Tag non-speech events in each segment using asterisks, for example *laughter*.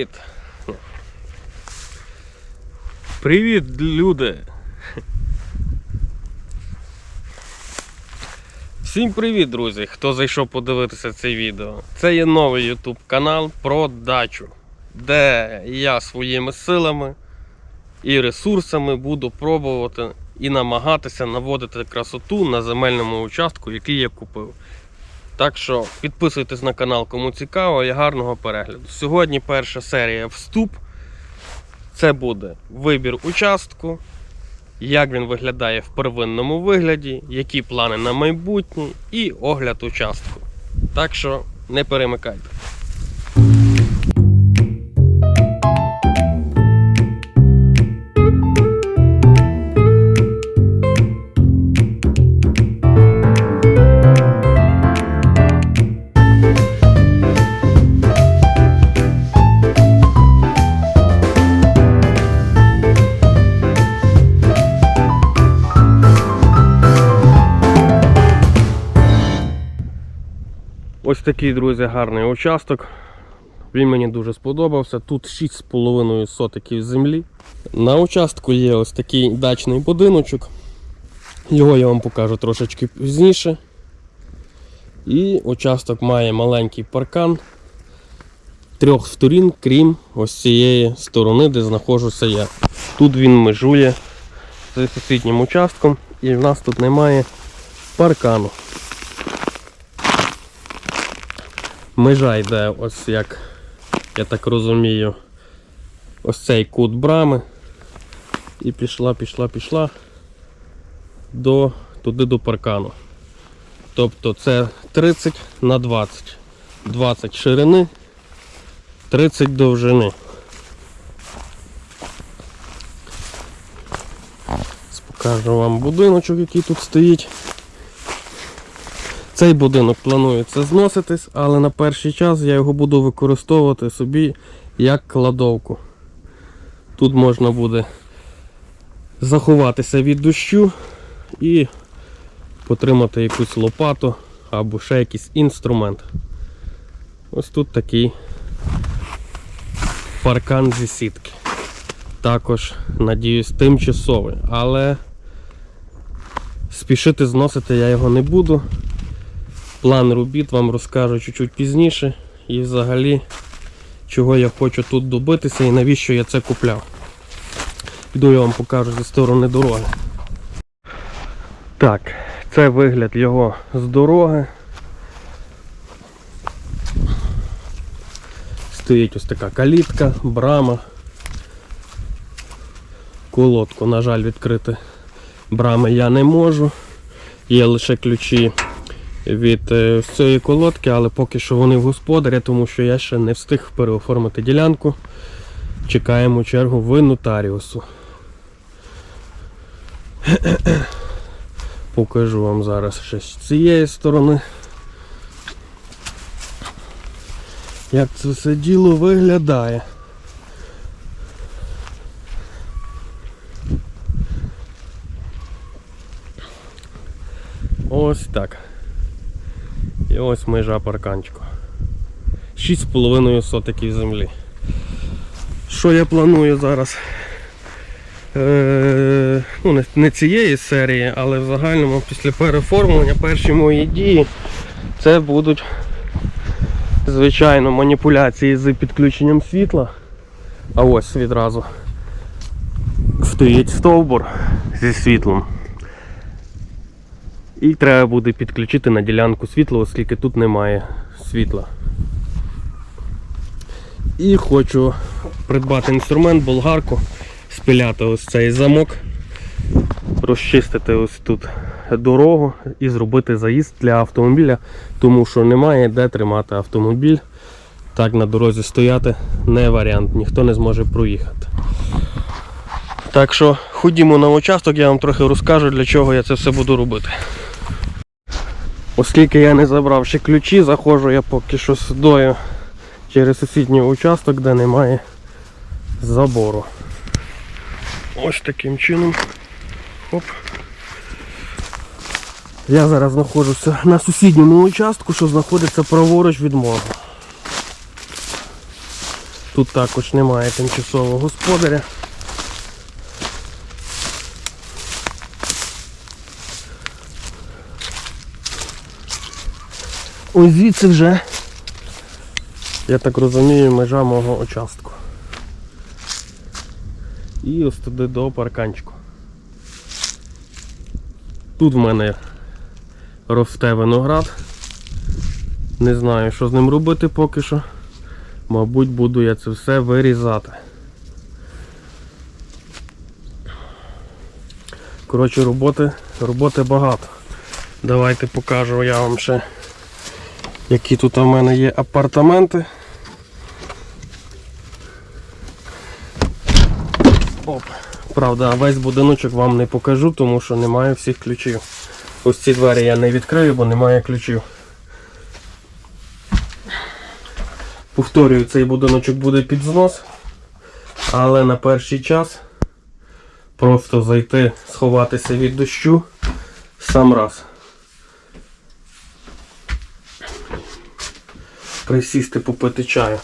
Привіт! Привіт, люди! Всім привіт, друзі! Хто зайшов подивитися це відео. Це є новий YouTube канал про дачу, де я своїми силами і ресурсами буду пробувати і намагатися наводити красоту на земельному участку, який я купив. Так що підписуйтесь на канал, кому цікаво, і гарного перегляду. Сьогодні перша серія вступ. Це буде вибір участку, як він виглядає в первинному вигляді, які плани на майбутнє і огляд участку. Так що не перемикайте. Ось такий, друзі, гарний участок. Він мені дуже сподобався. Тут 6,5 сотиків землі. На участку є ось такий дачний будиночок. Його я вам покажу трошечки пізніше. І участок має маленький паркан трьох сторін, крім ось цієї сторони, де знаходжуся я. Тут він межує з сусіднім участком і в нас тут немає паркану. Межа йде ось як, я так розумію, ось цей кут брами. І пішла, пішла, пішла до, туди до паркану. Тобто це 30 на 20. 20 ширини, 30 довжини. Покажу вам будиночок, який тут стоїть. Цей будинок планується зноситись, але на перший час я його буду використовувати собі як кладовку. Тут можна буде заховатися від дощу і потримати якусь лопату або ще якийсь інструмент. Ось тут такий паркан зі сітки. Також, надіюсь, тимчасовий, але спішити зносити я його не буду. План робіт вам розкажу чуть-чуть пізніше. І взагалі, чого я хочу тут добитися і навіщо я це купляв. Піду я вам покажу зі сторони дороги. Так, це вигляд його з дороги. Стоїть ось така калітка, брама. Колодку, на жаль, відкрити брами я не можу. Є лише ключі від е, цієї колодки, але поки що вони в господаря, тому що я ще не встиг переоформити ділянку. Чекаємо чергу в нотаріусу. *coughs* Покажу вам зараз ще з цієї сторони. Як це все діло виглядає. Ось так. Ось межа парканчику. 6,5 сотиків землі. Що я планую зараз? Е, ну, не, не цієї серії, але в загальному після переформлення перші мої дії це будуть звичайно маніпуляції з підключенням світла. А ось відразу стоїть стовбур зі світлом. І треба буде підключити на ділянку світла, оскільки тут немає світла. І хочу придбати інструмент, болгарку, спиляти ось цей замок, розчистити ось тут дорогу і зробити заїзд для автомобіля, тому що немає де тримати автомобіль. Так на дорозі стояти не варіант, ніхто не зможе проїхати. Так що ходімо на участок, я вам трохи розкажу, для чого я це все буду робити. Оскільки я не забрав ще ключі, заходжу я поки що сюдою через сусідній участок, де немає забору. Ось таким чином. Оп. Я зараз знаходжуся на сусідньому участку, що знаходиться праворуч від мого. Тут також немає тимчасового господаря. Ось звідси вже, я так розумію, межа мого участку. І ось туди до парканчику. Тут в мене росте виноград. Не знаю, що з ним робити поки що. Мабуть, буду я це все вирізати. Коротше, роботи, роботи багато. Давайте покажу я вам ще, які тут у мене є апартаменти. Оп. Правда, весь будиночок вам не покажу, тому що немає всіх ключів. Ось ці двері я не відкрию, бо немає ключів. Повторюю, цей будиночок буде під знос, але на перший час просто зайти, сховатися від дощу сам раз. Присісти попити чаю.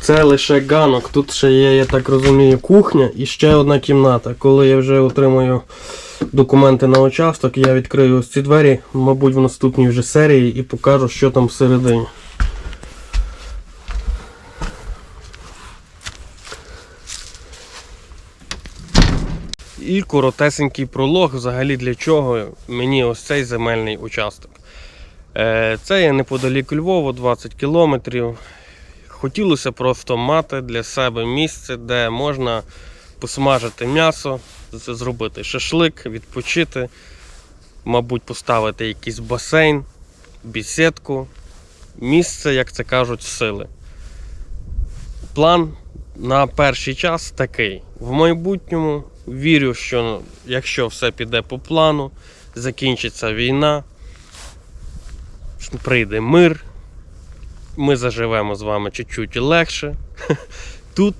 Це лише ганок. Тут ще є, я так розумію, кухня і ще одна кімната. Коли я вже отримую документи на участок, я відкрию ось ці двері, мабуть, в наступній вже серії і покажу, що там всередині. І коротесенький пролог, взагалі для чого мені ось цей земельний участок. Е, Це є неподалік Львова, 20 кілометрів. Хотілося просто мати для себе місце, де можна посмажити м'ясо, зробити шашлик, відпочити, мабуть, поставити якийсь басейн, бісідку, місце, як це кажуть, сили. План на перший час такий. В майбутньому вірю, що якщо все піде по плану, закінчиться війна, прийде мир, ми заживемо з вами чуть-чуть легше. *laughs* Тут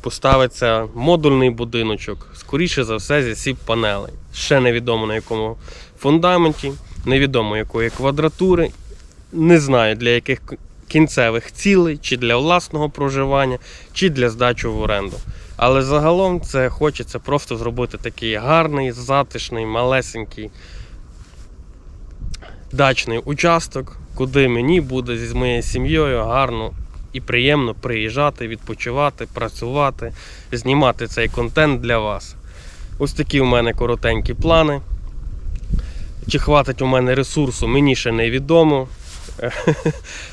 поставиться модульний будиночок, скоріше за все, зі сіп панелей. Ще невідомо на якому фундаменті, невідомо якої квадратури. Не знаю для яких кінцевих цілей, чи для власного проживання, чи для здачі в оренду. Але загалом це хочеться просто зробити такий гарний, затишний, малесенький дачний участок, куди мені буде зі моєю сім'єю гарно і приємно приїжджати, відпочивати, працювати, знімати цей контент для вас. Ось такі у мене коротенькі плани. Чи хватить у мене ресурсу, мені ще не відомо. *laughs*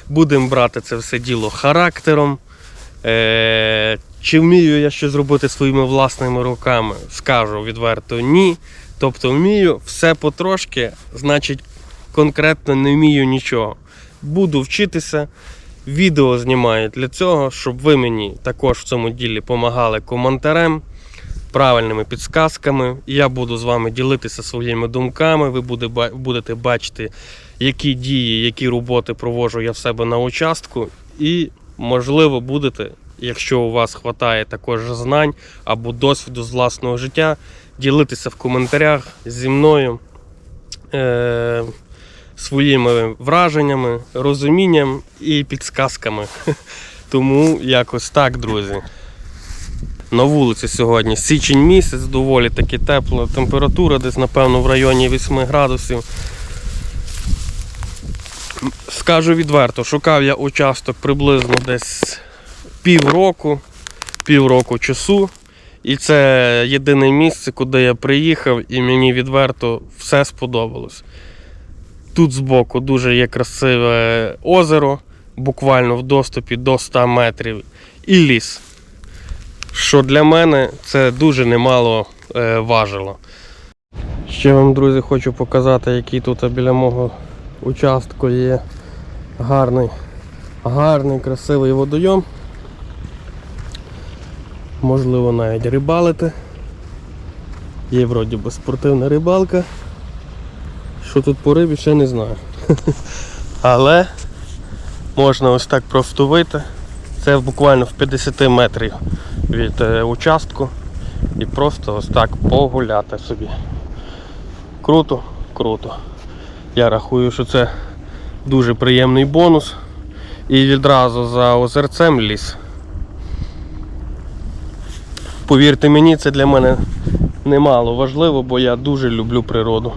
Будемо брати це все діло характером. Е, Чи вмію я щось зробити своїми власними руками? Скажу відверто ні. Тобто вмію все потрошки, значить конкретно не вмію нічого. Буду вчитися. Відео знімаю для цього, щоб ви мені також в цьому ділі допомагали коментарем, правильними підсказками. Я буду з вами ділитися своїми думками. Ви будете бачити, які дії, які роботи проводжу я в себе на участку. І, можливо, будете, якщо у вас вистачає також знань або досвіду з власного життя, ділитися в коментарях зі мною. Е- своїми враженнями, розумінням і підсказками. *laughs* Тому якось так, друзі. На вулиці сьогодні січень місяць, доволі таки тепла температура, десь, напевно, в районі 8 градусів. Скажу відверто, шукав я участок приблизно десь півроку, півроку часу. І це єдине місце, куди я приїхав, і мені відверто все сподобалось. Тут збоку дуже є красиве озеро, буквально в доступі до 100 метрів, і ліс. Що для мене це дуже немало е, важило. Ще вам, друзі, хочу показати, який тут біля мого участку є гарний, гарний, красивий водойом. Можливо, навіть рибалити. Є вроді би спортивна рибалка. Що тут по рибі, ще не знаю. *laughs* Але можна ось так просто вийти. Це буквально в 50 метрів від е, участку. І просто ось так погуляти собі. Круто, круто. Я рахую, що це дуже приємний бонус. І відразу за озерцем ліс. Повірте мені, це для мене немало важливо, бо я дуже люблю природу.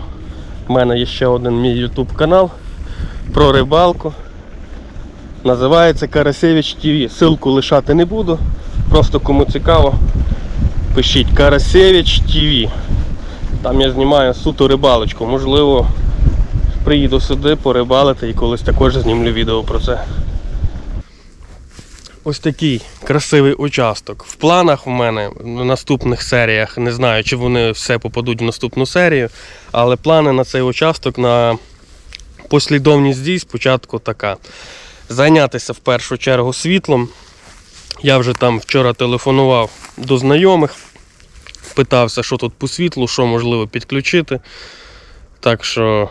У мене є ще один мій YouTube канал про рибалку. Називається Карасевич ТВ. Силку лишати не буду. Просто кому цікаво, пишіть Карасевич ТВ. Там я знімаю суто рибалочку. Можливо, приїду сюди порибалити і колись також знімлю відео про це. Ось такий красивий участок. В планах у мене в наступних серіях, не знаю, чи вони все попадуть в наступну серію, але плани на цей участок на послідовність дій спочатку така. Зайнятися в першу чергу світлом. Я вже там вчора телефонував до знайомих, питався, що тут по світлу, що можливо підключити. Так що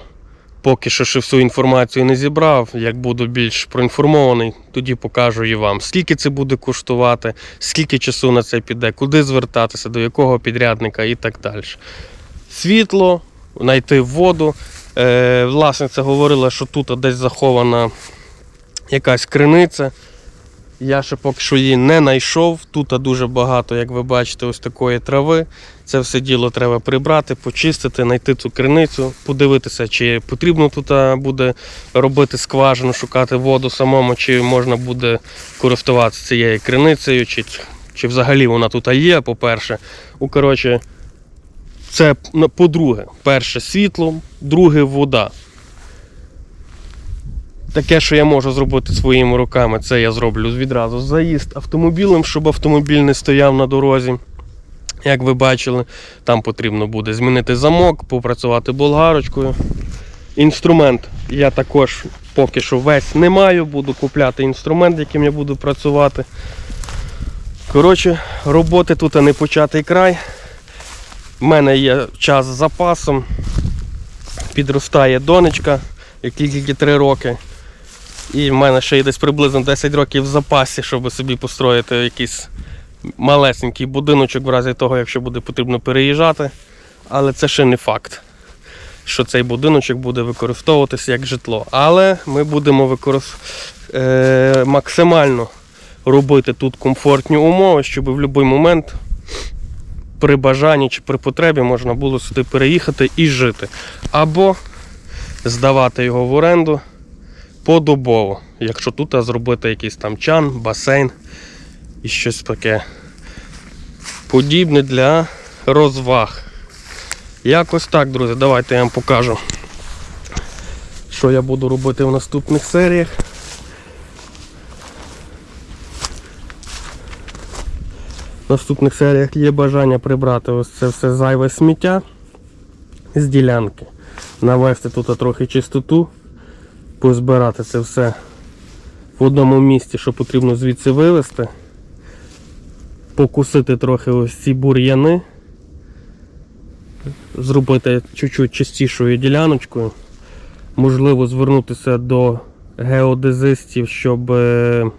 поки що ще всю інформацію не зібрав. Як буду більш проінформований, тоді покажу і вам, скільки це буде коштувати, скільки часу на це піде, куди звертатися, до якого підрядника і так далі. Світло, знайти воду. Е, власниця говорила, що тут десь захована якась криниця. Я ще поки що її не знайшов. Тут дуже багато, як ви бачите, ось такої трави. Це все діло треба прибрати, почистити, знайти цю криницю, подивитися, чи потрібно тут буде робити скважину, шукати воду самому, чи можна буде користуватися цією криницею, чи, чи взагалі вона тут є, по-перше. У, коротше, це по-друге, перше світло, друге вода. Таке, що я можу зробити своїми руками, це я зроблю відразу заїзд автомобілем, щоб автомобіль не стояв на дорозі. Як ви бачили, там потрібно буде змінити замок, попрацювати болгарочкою. Інструмент я також поки що весь не маю, буду купляти інструмент, яким я буду працювати. Коротше, роботи тут не початий край. У мене є час з запасом. Підростає донечка, якій тільки 3 роки. І в мене ще є десь приблизно 10 років в запасі, щоб собі построїти якийсь малесенький будиночок в разі того, якщо буде потрібно переїжджати. Але це ще не факт, що цей будиночок буде використовуватися як житло. Але ми будемо використ... е- максимально робити тут комфортні умови, щоб в будь-який момент при бажанні чи при потребі можна було сюди переїхати і жити. Або здавати його в оренду подобово, якщо тут зробити якийсь там чан, басейн і щось таке подібне для розваг. Якось так, друзі, давайте я вам покажу, що я буду робити в наступних серіях. В наступних серіях є бажання прибрати ось це все зайве сміття з ділянки, навести тут трохи чистоту позбирати це все в одному місці, що потрібно звідси вивезти, покусити трохи ось ці бур'яни, зробити чуть-чуть чистішою діляночкою. Можливо, звернутися до геодезистів, щоб е,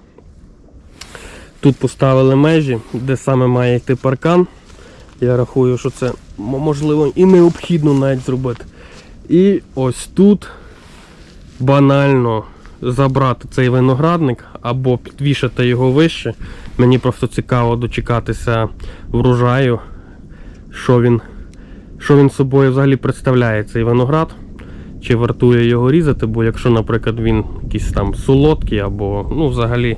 тут поставили межі, де саме має йти паркан. Я рахую, що це можливо і необхідно навіть зробити. І ось тут банально забрати цей виноградник або підвішати його вище. Мені просто цікаво дочекатися врожаю, що він, що він собою взагалі представляє цей виноград. Чи вартує його різати, бо якщо, наприклад, він якийсь там солодкий або ну, взагалі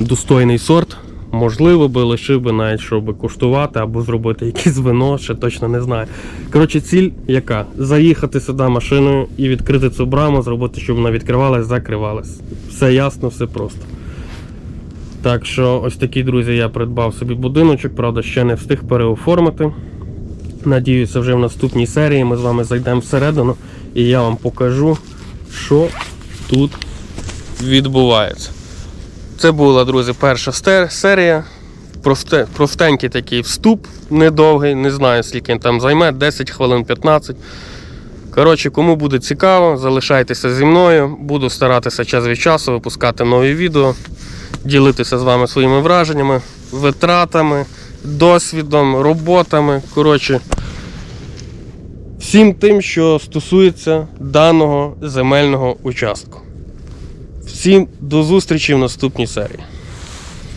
достойний сорт, можливо би лишив би навіть, щоб куштувати або зробити якесь вино, ще точно не знаю. Коротше, ціль яка? Заїхати сюди машиною і відкрити цю браму, зробити, щоб вона відкривалась, закривалась. Все ясно, все просто. Так що, ось такий, друзі, я придбав собі будиночок, правда, ще не встиг переоформити. Надіюся, вже в наступній серії ми з вами зайдемо всередину і я вам покажу, що тут відбувається. Це була, друзі, перша серія. Просте, простенький такий вступ, недовгий, не знаю, скільки він там займе, 10 хвилин 15. Коротше, кому буде цікаво, залишайтеся зі мною. Буду старатися час від часу випускати нові відео, ділитися з вами своїми враженнями, витратами, досвідом, роботами. Коротше, всім тим, що стосується даного земельного участку. Всім до зустрічі в наступній серії.